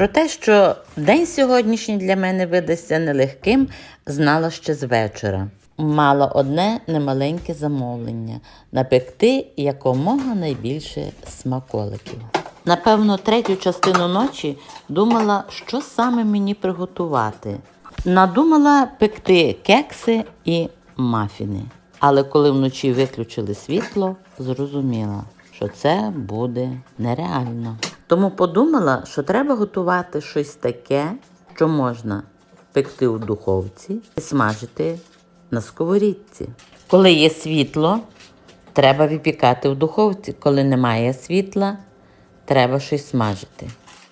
Про те, що день сьогоднішній для мене видасться нелегким, знала ще з вечора. Мала одне немаленьке замовлення напекти якомога найбільше смаколиків. Напевно, третю частину ночі думала, що саме мені приготувати. Надумала пекти кекси і мафіни. Але коли вночі виключили світло, зрозуміла, що це буде нереально. Тому подумала, що треба готувати щось таке, що можна пекти у духовці і смажити на сковорідці. Коли є світло, треба випікати в духовці. Коли немає світла, треба щось смажити.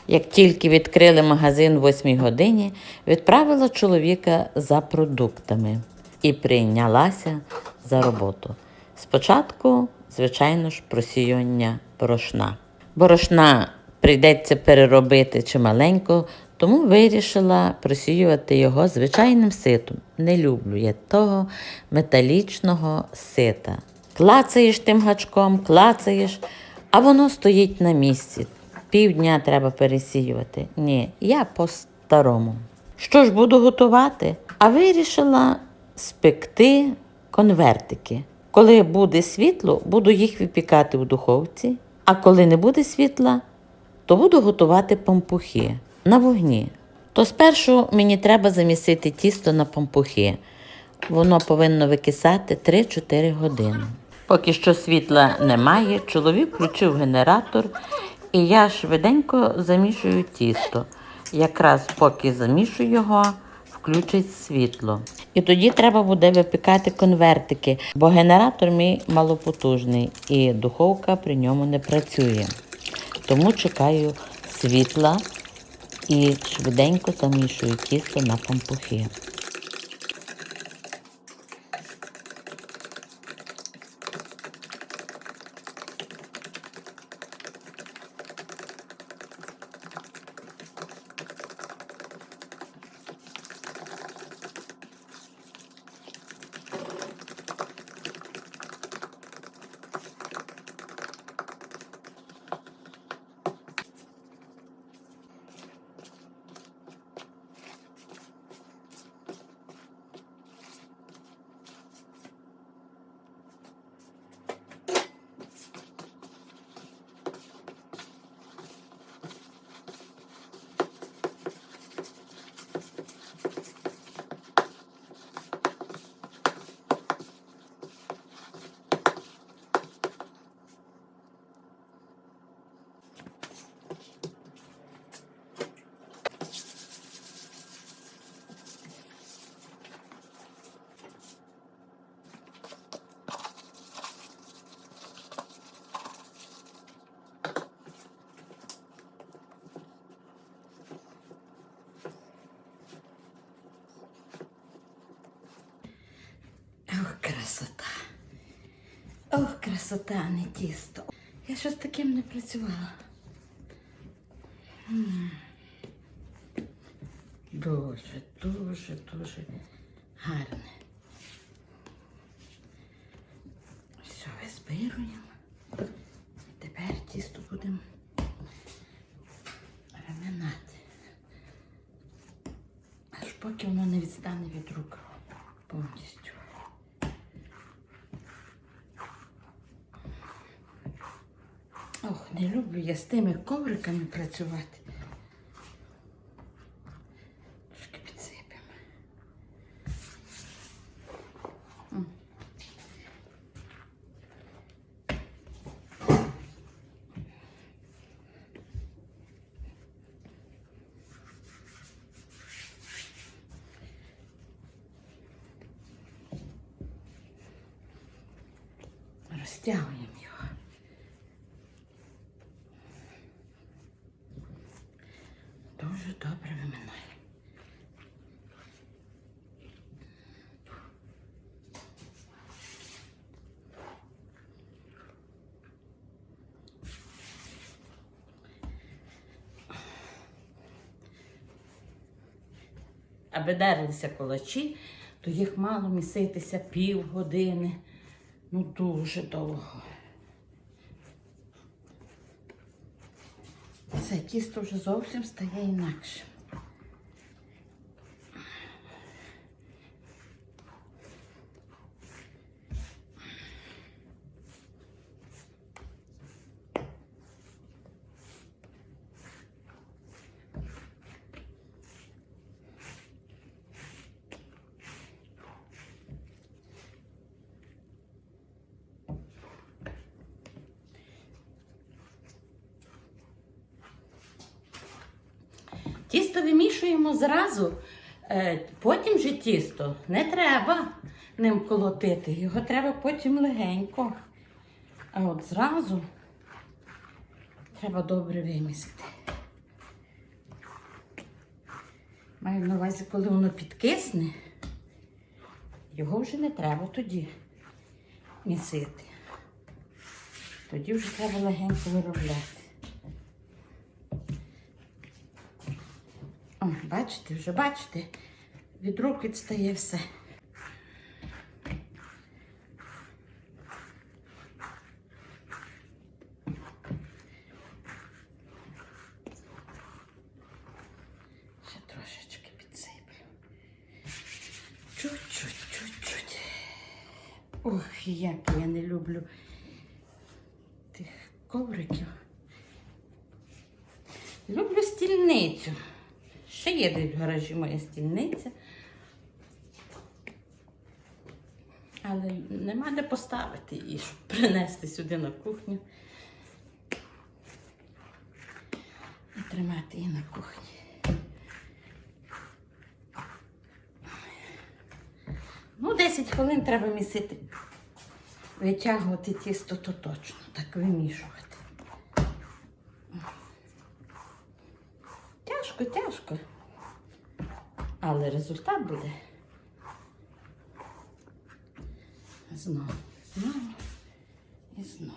Як тільки відкрили магазин в 8 годині, відправила чоловіка за продуктами і прийнялася за роботу. Спочатку, звичайно ж, просіювання борошна. Борошна прийдеться переробити чималенько, тому вирішила просіювати його звичайним ситом. Не люблю я того металічного сита. Клацаєш тим гачком, клацаєш, а воно стоїть на місці. Півдня треба пересіювати. Ні, я по-старому. Що ж буду готувати? А вирішила спекти конвертики. Коли буде світло, буду їх випікати в духовці, а коли не буде світла, то буду готувати пампухи на вогні. То спершу мені треба замісити тісто на пампухи. Воно повинно викисати 3-4 години. Поки що світла немає, чоловік включив генератор, і я швиденько замішую тісто. Якраз поки замішую його, включить світло. І тоді треба буде випікати конвертики, бо генератор мій малопотужний і духовка при ньому не працює. Тому чекаю світла і швиденько замішую тісто на пампухи. Ох, красота. Ох, красота, а не тісто. Я щось таким не працювала. Дуже, дуже, дуже гарне. Все, визбируємо. Тепер тісто будемо реминати. Аж поки воно не відстане від рук повністю. Ох, не люблю я з тими ковриками працювати. Трошки підсипемо. М. Розтягуємо його. Дуже добре виминає. Аби дерлися колачі, то їх мало міситися півгодини. Ну дуже довго. Все, тісто вже зовсім стає інакше. Тісто вимішуємо зразу, е, потім же тісто не треба ним колотити, його треба потім легенько. А от зразу треба добре вимісити. Маю на увазі, коли воно підкисне, його вже не треба тоді місити. Тоді вже треба легенько виробляти. Бачите, вже бачите, від рук відстає все. Ще трошечки підсиплю. Чуть-чуть, чуть-чуть. Ох, як я не люблю тих ковриків. Люблю стільницю. Ще є десь в гаражі моя стільниця. Але нема де поставити її, щоб принести сюди на кухню. І тримати її на кухні. Ну, 10 хвилин треба місити. Витягувати тісто то точно, так вимішувати. Тяжко, тяжко. Але результат буде. Знову, знову і знову.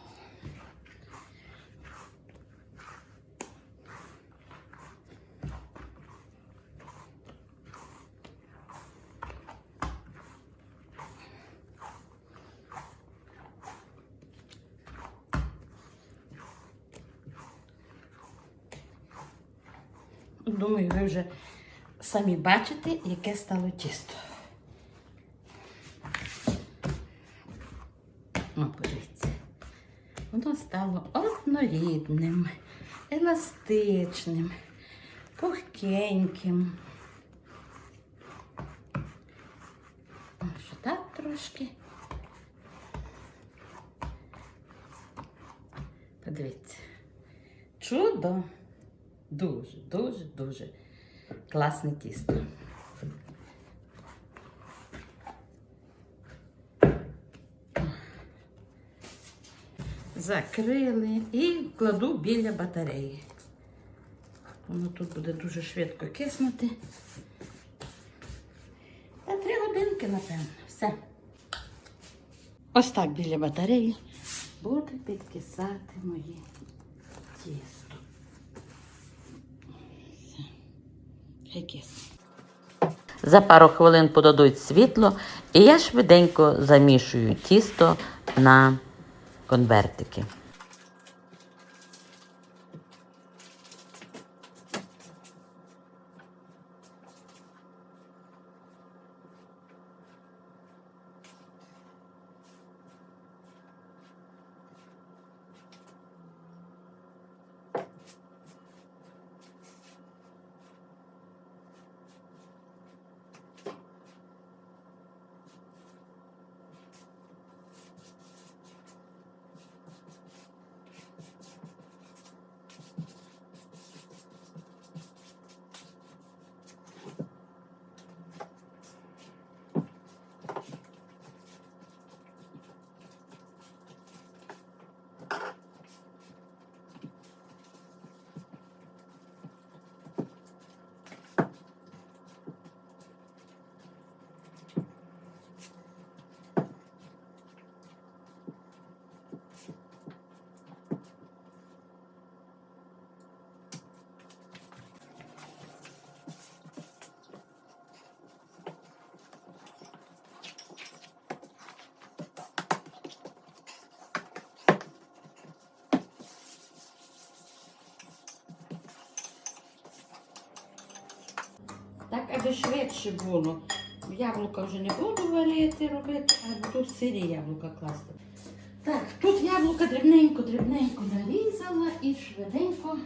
Думаю, ви вже самі бачите, яке стало тісто. О, подивіться. Воно стало однорідним, еластичним, пухкеньким. О, Ще так трошки. Подивіться. Чудо. Дуже, дуже, дуже класне тісто. Закрили і кладу біля батареї. Воно тут буде дуже швидко киснути. Та три годинки, напевно. Все. Ось так біля батареї буде підкисати моє тісто. За пару хвилин подадуть світло, і я швиденько замішую тісто на конвертики. Так, аби швидше було. Яблука вже не буду варити, робити, а буду сирі яблука класти. Так, тут яблука дрібненько, дрібненько нарізала і швиденько,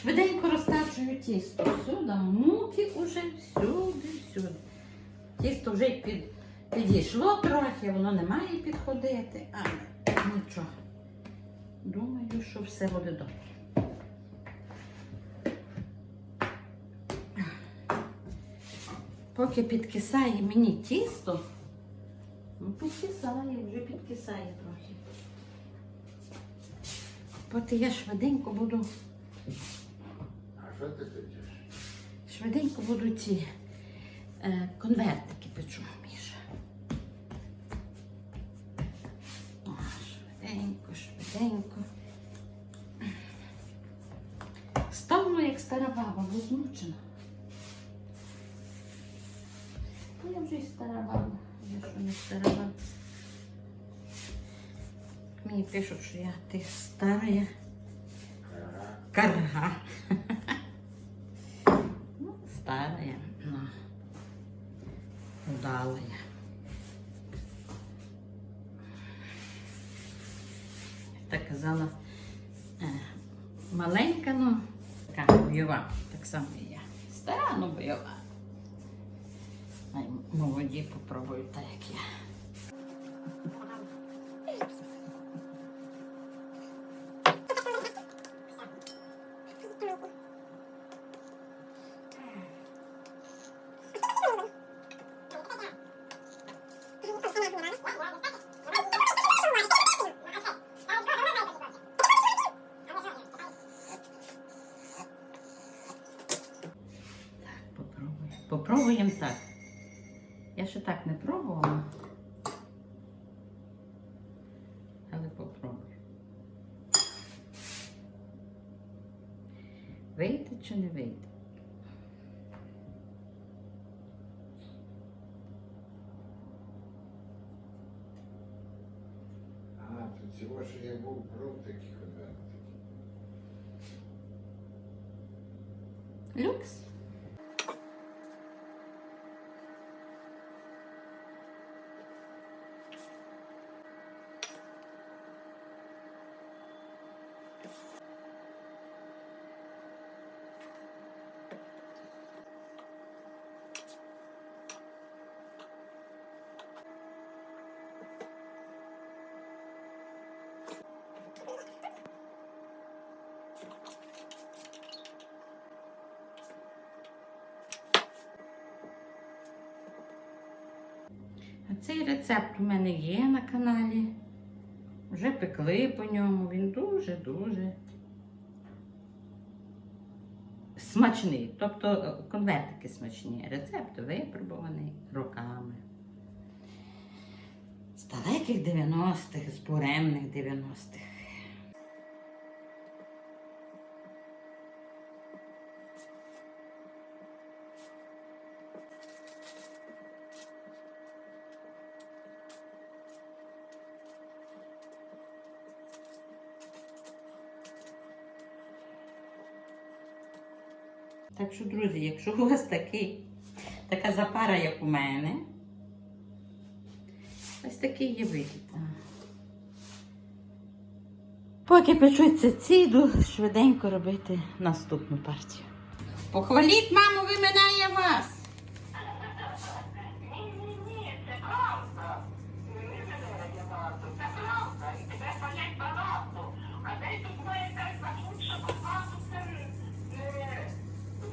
швиденько розтачую тісто. Сюди, муки уже всюди, всюди. Тісто вже під, підійшло трохи, воно не має підходити, але нічого. Думаю, що все буде добре. Поки підкисає мені тісто, ну підкисає, вже підкисає трохи. Поки я швиденько буду, А що ти печеш? швиденько буду ці е, конвертики печу, Міша. О, швиденько, швиденько. Ставлю, як стара баба, бо й стара баба, я що не стара. Мені пишуть, що я ти стара карга. Ну, старая, но удалая. Так казала, е, маленька, ну, така бойова, так само і я. Стара, ну бойова. Молоді попробують так, як я. Попробую. Вийде чи не вийде? А, то цього, що я був проб такі конвертики. Люкс. Цей рецепт у мене є на каналі. Вже пекли по ньому. Він дуже-дуже смачний. Тобто е, конвертики смачні. Рецепт випробуваний роками. З далеких 90-х, з буремних 90-х. Так друзі, якщо у вас такий, така запара, як у мене, ось такий є вихід. Поки печуться ці, йду швиденько робити наступну партію. Похваліть, маму, виминає вас. Ні-ні-ні, це правда. Не мене багато, це правда. І тебе палять багато. А де тут має якась захудша багато, це не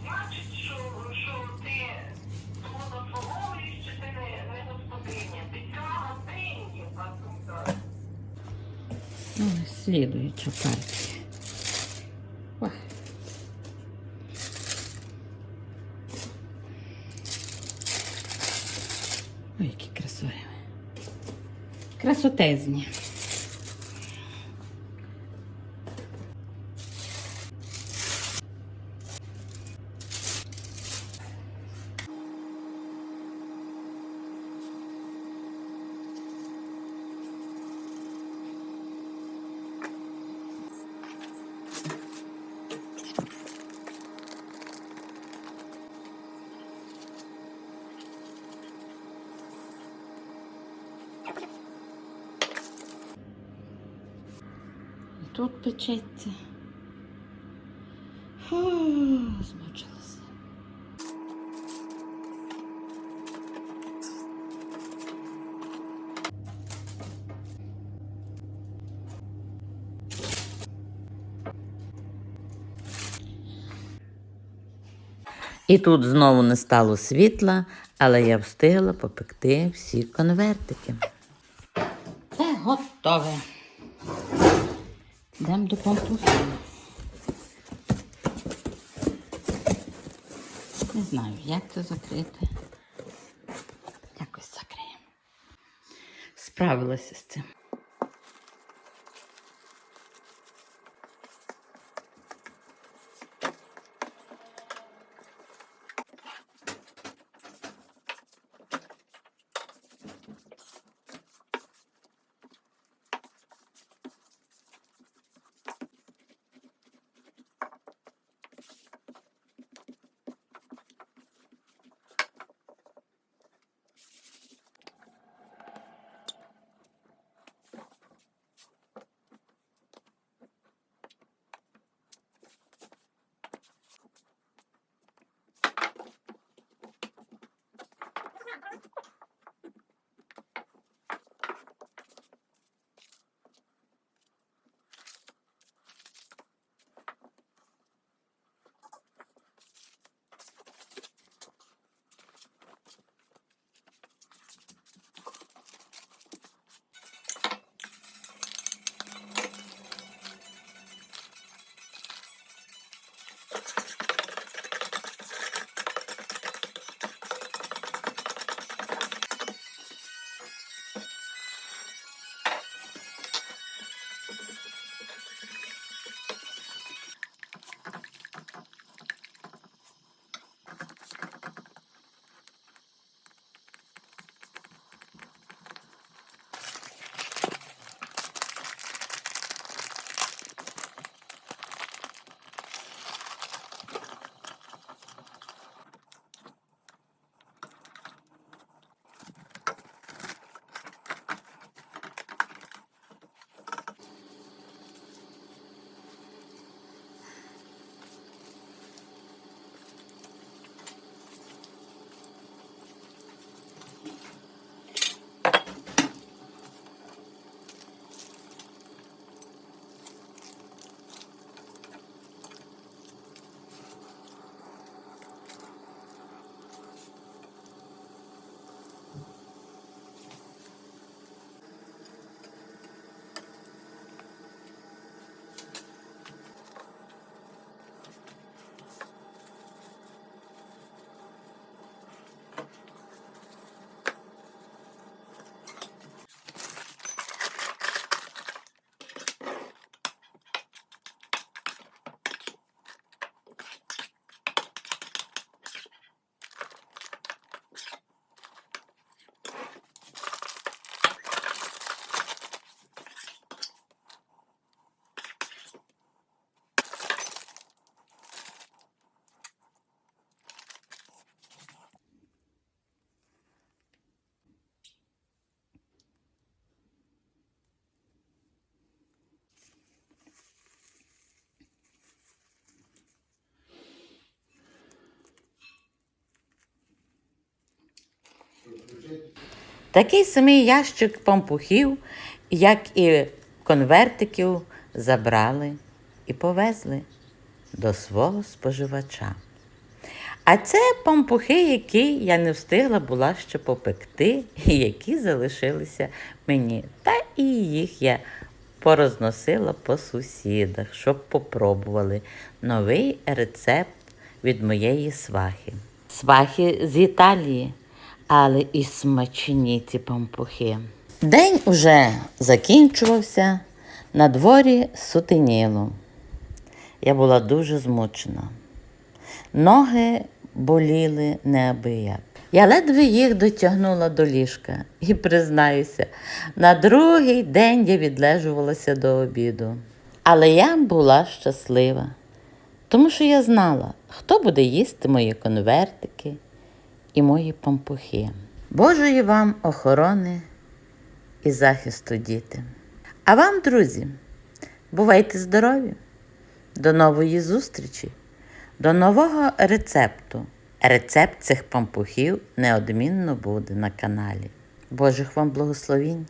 значить, що, що ти тому заслуговуєш, чи ти не, не господиня. Ти ця господиня, пасунка. Ну, слідуюча партія. Ох. Ой, які красиві. Красотезні. Тут печеться. Змучилася. І тут знову не стало світла, але я встигла попекти всі конвертики. Це готове. Йдемо до пампухів. Не знаю, як це закрити. Якось закриємо. Справилася з цим. Такий самий ящик пампухів, як і конвертиків, забрали і повезли до свого споживача. А це пампухи, які я не встигла була ще попекти, і які залишилися мені. Та і їх я порозносила по сусідах, щоб попробували новий рецепт від моєї свахи. Свахи з Італії, але і смачні ці пампухи. День уже закінчувався, на дворі сутеніло. Я була дуже змучена. Ноги боліли неабияк. Я ледве їх дотягнула до ліжка і признаюся, на другий день я відлежувалася до обіду. Але я була щаслива, тому що я знала, хто буде їсти мої конвертики і мої пампухи. Божої вам охорони і захисту діти. А вам, друзі, Бувайте здорові! До нової зустрічі, до нового рецепту. Рецепт цих пампухів неодмінно буде на каналі. Божих вам благословінь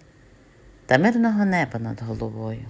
та мирного неба над головою.